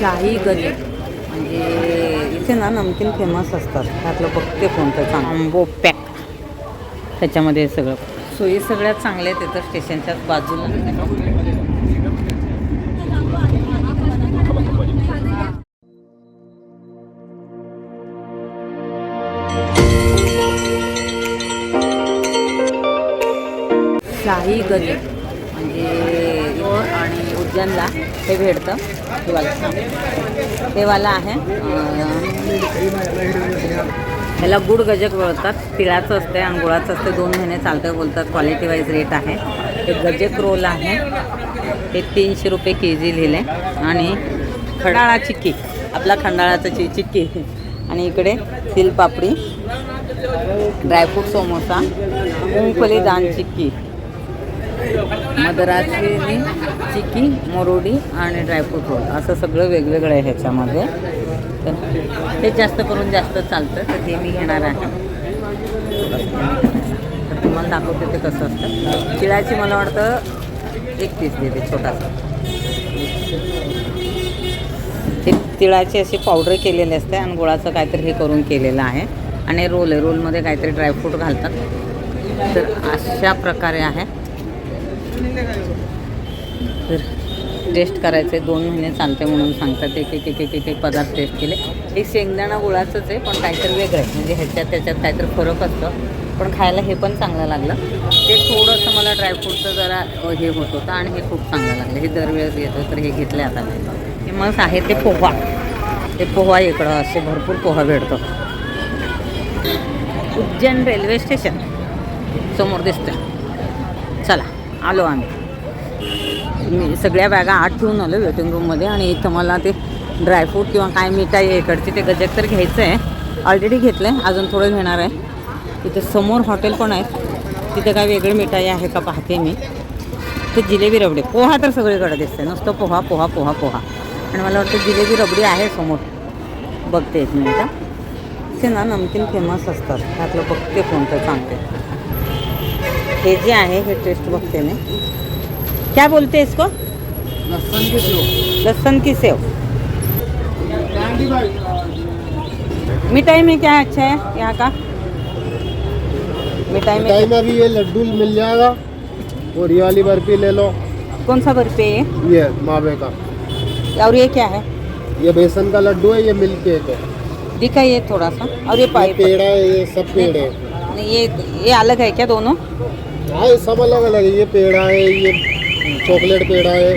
शाही गजे म्हणजे इथे ना नमकीन फेमस असतात. त्यातलं बघते कोणतं चांगलं. आंबो पॅक. त्याच्यामध्ये सगळं. सोयी सगळ्यात चांगल्या आहेत इथं स्टेशनच्याच बाजूला. शाही गजे इथं आणि हे भेटतं. हे वाला हे. वाला आहे. ह्याला गुड गजक बोलतात. तिळाचं असते आणि गुळाचं असते दोन महिने चालतं बोलतात. क्वालिटी वाईज रेट आहे. हे गजक रोल आहे. हे तीनशे रुपये के जी लिहिले. आणि खडाळा चिक्की आपला खंडाळाचा चि चिक्की आणि इकडे तिलपापडी ड्रायफ्रूट समोसा मुंगफली दान चिक्की मदराची चिकी मोरोडी आणि ड्रायफ्रूट रोल. असं सगळं वेगवेगळं आहे ह्याच्यामध्ये. तर हे जास्त करून जास्त चालतं तर ते मी घेणार आहे. तर तुम्हाला दाखवते ते कसं असतं. तिळाची मला वाटतं एक पीस देते छोटासा. ते तिळाची अशी पावडर केलेली असते आणि गुळाचं काहीतरी हे करून केलेलं आहे. आणि रोल आहे रोलमध्ये काहीतरी ड्रायफ्रूट घालतात. तर अशा प्रकारे आहे. तर टेस्ट करायचे दोन महिने चालते म्हणून सांगतात एक एक एक एक एक पदार्थ टेस्ट केले. हे शेंगदाणा गुळाचंच आहे पण काहीतरी वेगळं आहे. म्हणजे ह्याच्यात त्याच्यात काहीतरी फरक असतं. पण खायला हे पण चांगलं लागलं. ते थोडंसं मला ड्रायफ्रूटचं जरा हे होत होतं आणि हे खूप चांगलं लागलं. हे दरवेळेस घेतो तर हे घेतलं आता हे फेमस आहे ते पोहा. ते पोहा इकडं असे भरपूर पोहा भेटतो. Ujjain railway station. समोर दिसतं चला. आलो आम्ही. मी सगळ्या बॅगा आठ ठेवून आलो वेटिंग रूममध्ये आणि इथं मला ते ड्रायफ्रूट किंवा काय मिठाई आहे इकडची ते गजक तर घ्यायचं आहे ऑलरेडी घेतलं आहे अजून थोडं घेणार आहे. तिथे समोर हॉटेल पण आहेत तिथे काय वेगळी मिठाई आहे का पाहते मी. ते जिलेबी रबडी. पोहा तर सगळीकडे दिसते नुसतं पोहा पोहा पोहा पोहा. आणि मला वाटतं जिलेबी रबडी आहे समोर. बघते एक मिनिटं. ते ना नमकीन फेमस असतात. त्यातलं बघते कोणतं सांगते हे जे आहे हे टेस्ट बघते मी क्या बोलते हैं इसको? लहसन के सेव. लहसन की सेव. मिठाई में क्या अच्छा है यहाँ का? मिठाई में मिठाई में भी ये लड्डू मिल जाएगा और ये वाली बर्फ़ी ले लो। कौन सा बर्फ़ी है ये? ये मावे का। और ये क्या है? ये बेसन का लड्डू है ये मिल्क केक है। दिखाइए थोड़ा सा। और ये ये पाइप पेड़ा है ये सब पेड़ है। नहीं ये ये अलग है क्या दोनों? हाँ ये सब अलग अलग है। ये पेड़ा है ये चॉकलेट पेड़ा है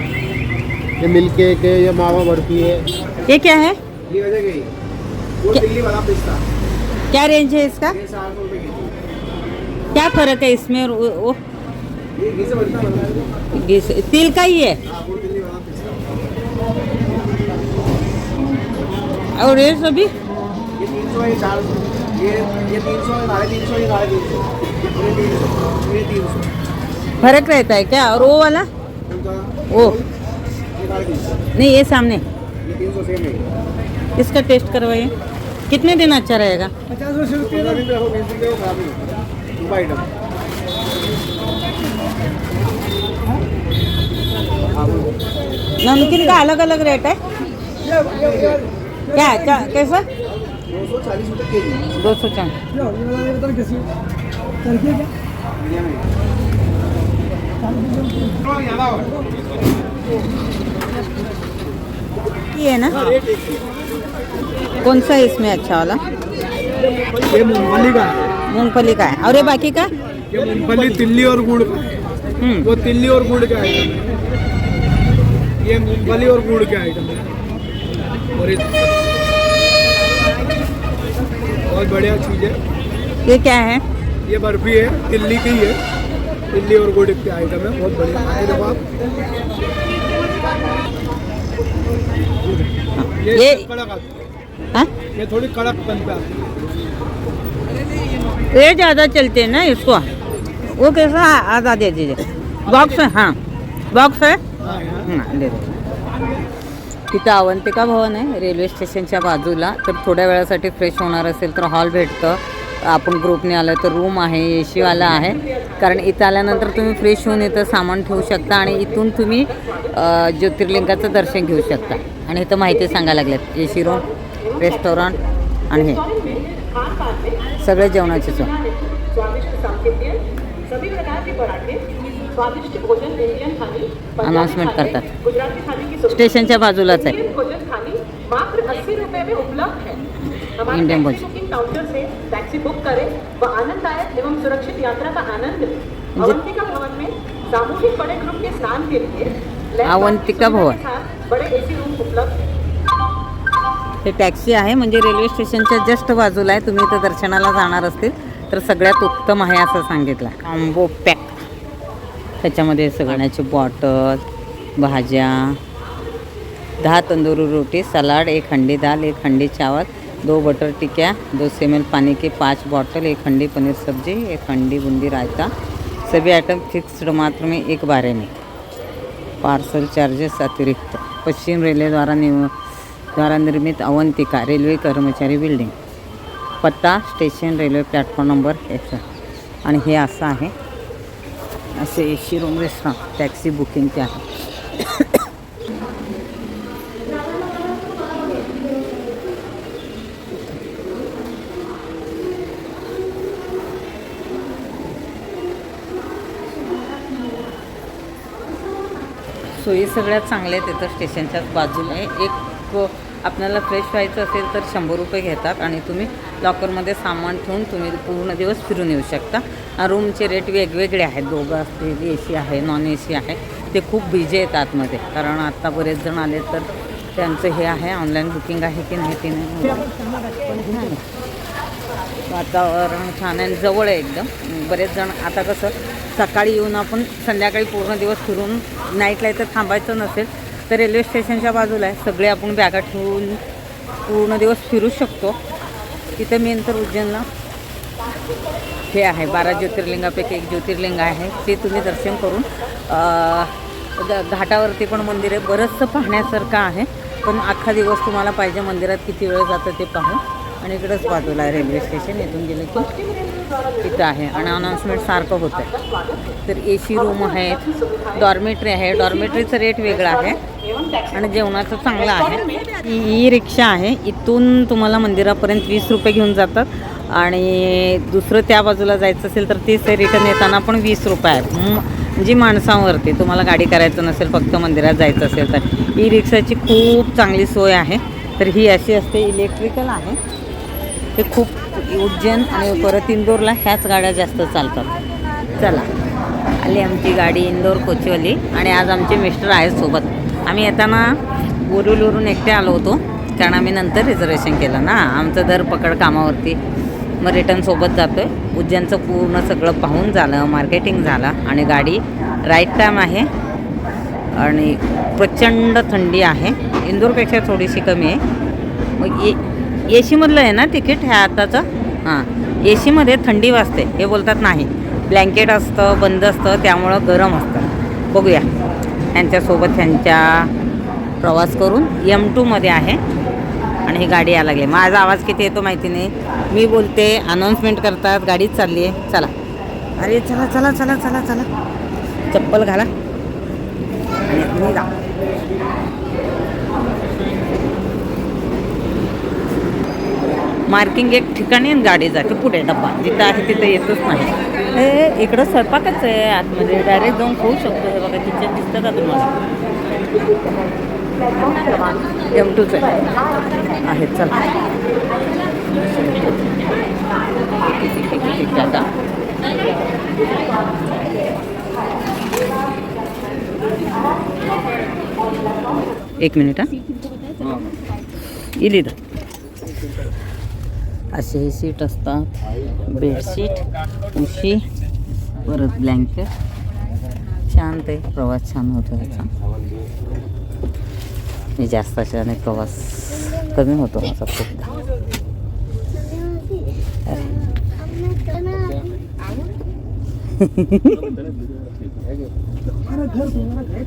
ये मिल्क केक है ये मावा बर्फ़ी है। ये क्या है? क्या- दिल्ली वाला पिस्ता। क्या रेंज है इसका? क्या फ़र्क है इसमें? और वो है। तिल का ही है? हाँ वो दिल्ली वाला पिस्ता। और ये सभी? ये तीन सौ चार सौ। ये ये तीन सौ साढ़े तीन सौ ये साढ़े तीन सौ। फर्क रहता है क्या? और वो वाला? उनका वो। ये साढ़े तीन सौ नहीं ये सामने। ये तीन सौ सेम है इसका टेस्ट करवाइए। कितने दिन अच्छा रहेगा? पचास रुपये पंद्रह दिन रखो बीस रुपये खराब नहीं होता दो आइटम नमकीन का अलग अलग रेट है। क्या क्या कैसा? दो सौ चालीस। ये है ना? कौन सा है इसमें अच्छा वाला? ये मूंगफली का मूंगफली का है। और ये बाकी का? ये मूंगफली तिल्ली और गुड़ का है। हम्म। वो तिल्ली और गुड़ का आइटम है। ये मूंगफली और गुड़ का आइटम है। और बहुत बढ़िया चीज़ है। ये क्या है? ये बर्फी है तिल्ली की है। तिल्ली और गुड़ के आइटम है बहुत बढ़िया। ये देखो आप। ये, ये- कड़क आती ये थोड़ी कड़क बन पे आती ये ज़्यादा चलते हैं ना इसको। वो कैसा आधा दे दीजिए। बॉक्स है। हाँ? बॉक्स है दे तिथं अवंतिका भवन आहे रेल्वे स्टेशनच्या बाजूला. तर थोड्या वेळासाठी फ्रेश होणार असेल तर हॉल भेटतं. आपण ग्रुपने आलं तर रूम आहे ए सीवाला आहे. कारण इथं आल्यानंतर तुम्ही फ्रेश होऊन इथं सामान ठेवू शकता आणि इथून तुम्ही ज्योतिर्लिंगाचं दर्शन घेऊ शकता. आणि इथं माहिती सांगायला लागल्यात ए सी रूम रेस्टॉरंट आणि हे. सगळे जेवणाची सोय. थाली, करतात. स्टेशनच्या बाजूलाच आहे. हमारे इंडियन टैक्सी। बुकिंग काउंटर से टैक्सी बुक करें व आनंददायक एवं सुरक्षित यात्रा का आनंद लें। अवंतिका भवन में सामूहिक बड़े ग्रुप के स्नान के लिए अवंतिका भवन। बड़े एसी रूम उपलब्ध। हैं टॅक्सी आहे म्हणजे रेल्वे स्टेशनच्या जस्ट बाजूला आहे. तुम्ही इथं दर्शनाला जाणार असतील तर सगळ्यात उत्तम आहे असं सांगितलं. कॉम्बो पॅक त्याच्यामध्ये सगळ्याची बॉटल भाज्या दहा तंदुरी रोटी सलाड एक हंडी दाल एक हंडी चावल दो बटर टिक्या दो सेमल पानी के पाँच बॉटल एक हंडी पनीर सब्जी एक हंडी बूंदी रायता। सभी आइटम फिक्स्ड मात्र में एक बारे में। पार्सल चार्जेस अतिरिक्त। पश्चिम रेल्वे द्वारा निव द्वारा निर्मित अवंतिका रेल्वे कर्मचारी बिल्डिंग। पत्ता स्टेशन रेल्वे प्लॅटफॉर्म नंबर एक. आणि हे असं आहे. असे एशी रूम रेस्टॉरंट टॅक्सी बुकिंगचे आहे. सोयी सगळ्यात चांगल्या आहेत तिथं स्टेशनच्याच बाजूला. आहे एक आपल्याला फ्रेश व्हायचं असेल तर शंभर रुपये घेतात आणि तुम्ही लॉकरमध्ये सामान ठेवून तुम्ही पूर्ण दिवस फिरून येऊ शकता. रूमचे रेट वेगवेगळे आहेत. दोघं असतील ए सी आहे नॉन ए सी आहे. ते खूप बिझी आहेत आतमध्ये. कारण आत्ता बरेच जण आले तर त्यांचं हे आहे ऑनलाईन बुकिंग आहे की नाही ते नाही नाही. वातावरण छान आहे आणि जवळ आहे एकदम. बरेच जण आता कसं सकाळी येऊन आपण संध्याकाळी पूर्ण दिवस फिरून नाईटला इथं थांबायचं नसेल तर रेल्वे स्टेशनच्या बाजूला आहे. सगळे आपण बॅगा ठेवून पूर्ण दिवस फिरू शकतो. तिथं मेन तर उज्जैनला हे आहे बारा ज्योतिर्लिंगापैकी एक ज्योतिर्लिंग आहे. ते तुम्ही दर्शन करून घाटावरती पण मंदिर आहे. बरंचसं पाहण्यासारखं आहे पण अख्खा दिवस तुम्हाला पाहिजे मंदिरात किती वेळ जातं ते पाहू आणि इकडंच बाजूला आहे रेल्वे स्टेशन इथून गेलं की तिथं आहे. आणि अनाऊन्समेंट सारखं होतं आहे तर ए सी रूम आहेत डॉर्मेटरी आहे. डॉर्मेटरीचं रेट वेगळं आहे. आणि जेवणाचं चांगलं आहे. ई रिक्षा आहे. इथून तुम्हाला मंदिरापर्यंत वीस रुपये घेऊन जातात. आणि दुसरं त्या बाजूला जायचं असेल तर तीच रिटर्न येताना पण वीस रुपये आहे म्हणजे माणसांवरती तुम्हाला गाडी करायचं नसेल फक्त मंदिरात जायचं असेल तर. ई रिक्षाची खूप चांगली सोय आहे. तर ही अशी असते. इलेक्ट्रिकल आहे. हे खूप उज्जैन आणि परत इंदोरला ह्याच गाड्या जास्त चालतात. चला. आली आमची गाडी इंदोर कोचीवाली आणि आज आमचे मिस्टर आहेत सोबत. आम्ही येताना बोरुलवरून एकटे आलो होतो कारण आम्ही नंतर रिझर्वेशन केलं ना. आमचं दर पकड कामावरती मग रिटर्न सोबत जातो आहे उज्जैनचं पूर्ण सगळं पाहून झालं मार्केटिंग झालं आणि गाडी राईट टाईम आहे. आणि प्रचंड थंडी आहे. इंदोरपेक्षा थोडीशी कमी आहे. मग ए सीमधलं आहे ना तिकीट ह्या आताचं? हां. ए सीमध्ये थंडी वाजते हे बोलतात नाही. ब्लँकेट असतं बंद असतं त्यामुळं गरम असतं. बघूया. त्यांच्यासोबत त्यांच्या प्रवास करून एम टूमध्ये आहे. आणि ही गाडी यायला लागली. माझा आवाज किती येतो माहिती नाही. मी बोलते अनाऊन्समेंट करतात गाडीच चालली आहे. चला. अरे चला चला चला चला चला. चप्पल घाला. आणि तुम्ही जा. मार्किंग एक ठिकाणी आणि गाडी जाते. पुढे डब्बा जिथं आहे तिथं येतच नाही. हे इकडं स्वयंपाकच आहे आतमध्ये. डायरेक्ट जाऊन खाऊ शकतो. हे बघा किचन दिसतं का तुम्हाला? एम टूच आहे. आहे चला. दादा एक मिनिट हां. इथं असे हे सीट असतात. बेडशीट उशी परत ब्लँकेट शांत आहे. प्रवास छान होतो याचा. मी अशाने प्रवास कमी होतो माझा खूपदा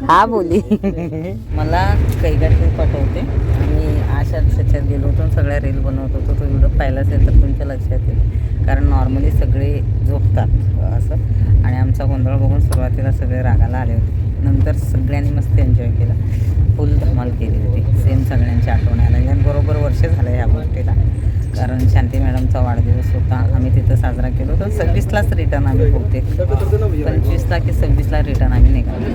हा बोली. मला कैगाठी पाठवते. आणि आशा त्याच्यात गेलो होतो आणि सगळ्या रील बनवत होतो तो व्हिडिओ पाहिला असेल तर तुमच्या लक्षात येईल. कारण नॉर्मली सगळे झोपतात असं. आणि आमचा गोंधळ बघून सुरुवातीला सगळे रागाला आले होते. नंतर सगळ्यांनी मस्त एन्जॉय केला. फुल धमाल केली होती. सेम सगळ्यांची आठवण आल्या आणि बरोबर वर्ष झालं या गोष्टीला. कारण शांती मॅडमचा वाढदिवस होता. आम्ही तिथं साजरा केलो तर सव्वीसलाच रिटर्न आम्ही होते. पंचवीसला की सव्वीसला रिटर्न आम्ही निघालो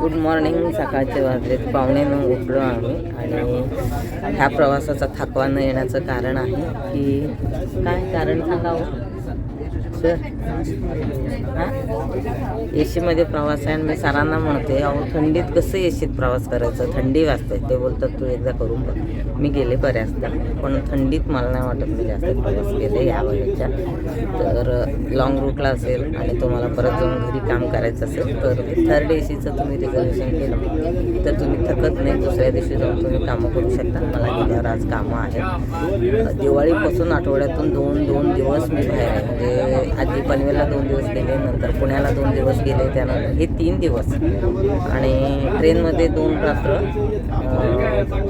गुड मॉर्निंग सकाळचे वाजलेत पावणे नऊ उठलो आम्ही आणि ह्या प्रवासाचा थकवा न येण्याचं कारण आहे की काय कारण सांगावं? सर? हां ए सीमध्ये प्रवास आहे आणि मी सरांना म्हणते अहो थंडीत कसं ए सीत प्रवास करायचं? थंडी वाजते. ते बोलतात तू एकदा करून बघ. मी गेले बऱ्याचदा पण थंडीत मला नाही वाटत मी जास्त प्रवास केले या वेळेच्या. तर लॉंग रूटला असेल आणि तुम्हाला परत जाऊन घरी काम करायचं असेल तर थर्ड ए सीचं तुम्ही रिझर्वेशन केलं. तर तुम्ही थकत नाही दुसऱ्या दिवशी जाऊन तुम्ही कामं करू शकता. मला गेल्यावर आज कामं आहेत. दिवाळीपासून आठवड्यातून दोन दोन दिवस मी बाहेर आहे. म्हणजे आधी पनवेलला दोन दिवस गेले नंतर पुण्याला दोन दिवस गेले त्यानंतर हे तीन दिवस. आणि ट्रेनमध्ये दोन रात्र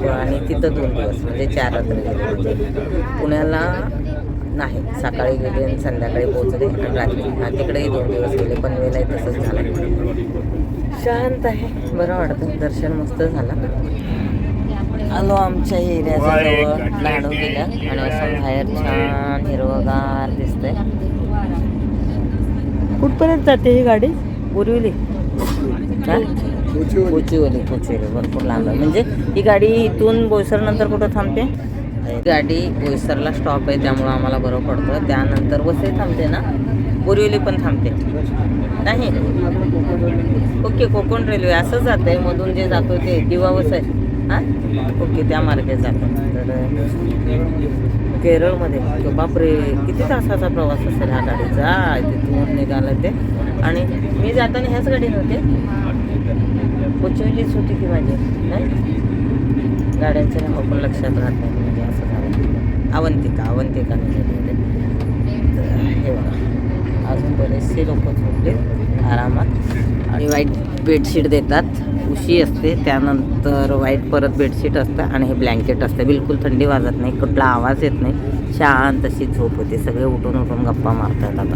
आणि तिथं दोन दिवस म्हणजे चार रात्र गेले. पुण्याला नाही सकाळी गेले आणि संध्याकाळी पोहोचले आणि रात्री आणि तिकडेही दोन दिवस गेले. पनवेलाही तसंच झालं. शांत आहे. बरं वाटतं दर्शन मस्त झालं. आलो आमच्या एरियाजवळ लाडू गेल्या. आणि असं बाहेर छान हिरवगार दिसतंय. कुठपर्यंत जाते ही गाडी? बोरिवली. काय? कोचिवली कोचिवली. भरपूर लांब आहे. म्हणजे ही गाडी इथून बोईसर नंतर कुठं थांबते? ही गाडी बोईसरला स्टॉप आहे त्यामुळं आम्हाला बरं पडतं. त्यानंतर वसई थांबते ना? बोरिवली पण थांबते. नाही. ओके कोकण रेल्वे असं जात आहे मधून जे जातो ते दिवावस आहे. हां? ओके त्या मार्गे जातं. तर केरळमध्ये तो बापरे किती तासाचा प्रवास असेल ह्या गाडीचा तिथून निघालं ते. आणि मी जाताना ह्याच गाडीत होते. कोचिवलीच होती की माझी नाही? गाड्यांचं नाव पण लक्षात राहत नाही. म्हणजे असं झालं. अवंतिका अवंतिका निघाली तर हे बघा. अजून बरेचसे लोक झोपले आरामात. आणि वाईट बेडशीट देतात. उशी असते त्यानंतर वाईट परत बेडशीट असतं आणि हे ब्लँकेट असतं. बिलकुल थंडी वाजत नाही कुठला आवाज येत नाही. शांत अशी झोप होते. सगळे उठून उठून गप्पा मारतात आता.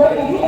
What